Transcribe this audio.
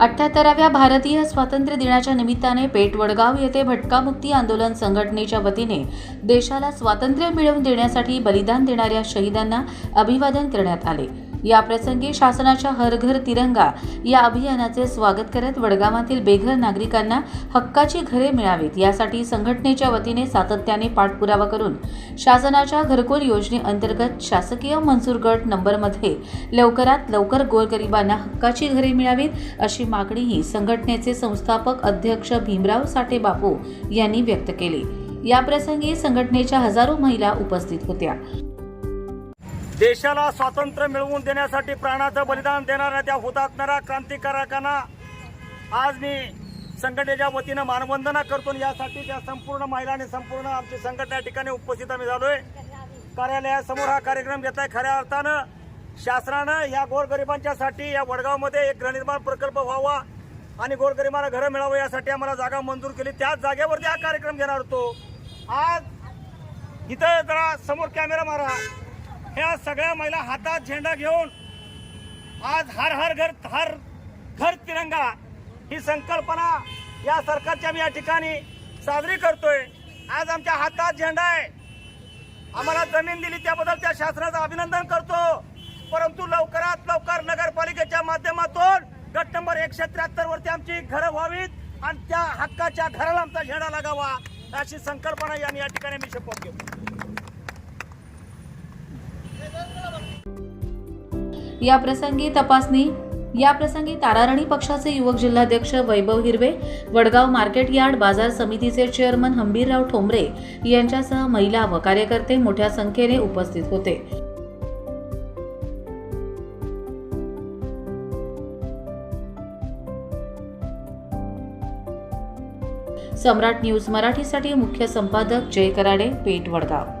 अठ्ठ्याहत्तराव्या भारतीय स्वातंत्र्य दिनाच्या निमित्ताने पेठ वडगाव येथे भटका मुक्ती आंदोलन संघटनेच्या वतीने देशाला स्वातंत्र्य मिळवून देण्यासाठी बलिदान देणाऱ्या शहीदांना अभिवादन करण्यात आले. या प्रसंगी शासनाच्या हर घर तिरंगा या अभियानाचे स्वागत करत वडगावातील बेघर नागरिकांना हक्काची घरे मिळावीत यासाठी संघटनेच्या वतीने सातत्याने पाठपुरावा करून शासनाच्या घरकुल योजनेअंतर्गत शासकीय मंजूर गट नंबरमध्ये लवकरात लवकर गोरगरिबांना हक्काची घरे मिळावीत अशी मागणीही संघटनेचे संस्थापक अध्यक्ष भीमराव साठे बापू यांनी व्यक्त केली. याप्रसंगी संघटनेच्या हजारो महिला उपस्थित होत्या. देशाला स्वातंत्र्य मिळवून देण्यासाठी प्राणाचं बलिदान देणाऱ्या त्या हुतात्म्याला क्रांतिकारकांना आज मी संघटनेच्या वतीनं मानवंदना करतो यासाठी त्या संपूर्ण महिला आणि संपूर्ण आमची संघटना या ठिकाणी उपस्थित आम्ही झालोय. कार्यालयासमोर हा कार्यक्रम घेत आहे खऱ्या अर्थानं. शासनानं या गोरगरिबांच्यासाठी या वडगावमध्ये एक गृहनिर्माण प्रकल्प व्हावा आणि गोरगरिबांना घरं मिळावं यासाठी आम्हाला जागा मंजूर केली. त्याच जागेवरती हा कार्यक्रम घेणार होतो. आज इथं जरा समोर कॅमेरा मारा. ह्या सगळ्या महिला हातात झेंडा घेऊन आज हर हर घर हर घर तिरंगा ही संकल्पना या सरकारच्या आम्ही या ठिकाणी साजरी करतोय. आज आमच्या हातात झेंडा आहे. आम्हाला जमीन दिली त्याबद्दल त्या शासनाचं अभिनंदन करतो. परंतु लवकरात लवकर नगरपालिकेच्या माध्यमातून गट नंबर एकशे त्र्याहत्तर वरती आमची घरं व्हावीत आणि त्या हक्काच्या घराला आमचा झेंडा लागावा अशी संकल्पना या ठिकाणी मी शपथ घेतो. या प्रसंगी तपासणी या प्रसंगी तारारणी पक्षाचे युवक जिल्हाध्यक्ष वैभव हिरवे वडगाव मार्केट यार्ड बाजार समितीचे चेअरमन हंबीरराव ठोंबरे यांच्यासह महिला व कार्यकर्ते मोठ्या संख्येने उपस्थित होते. सम्राट न्यूज मराठीसाठी मुख्य संपादक जय कराडे पेठ वडगाव.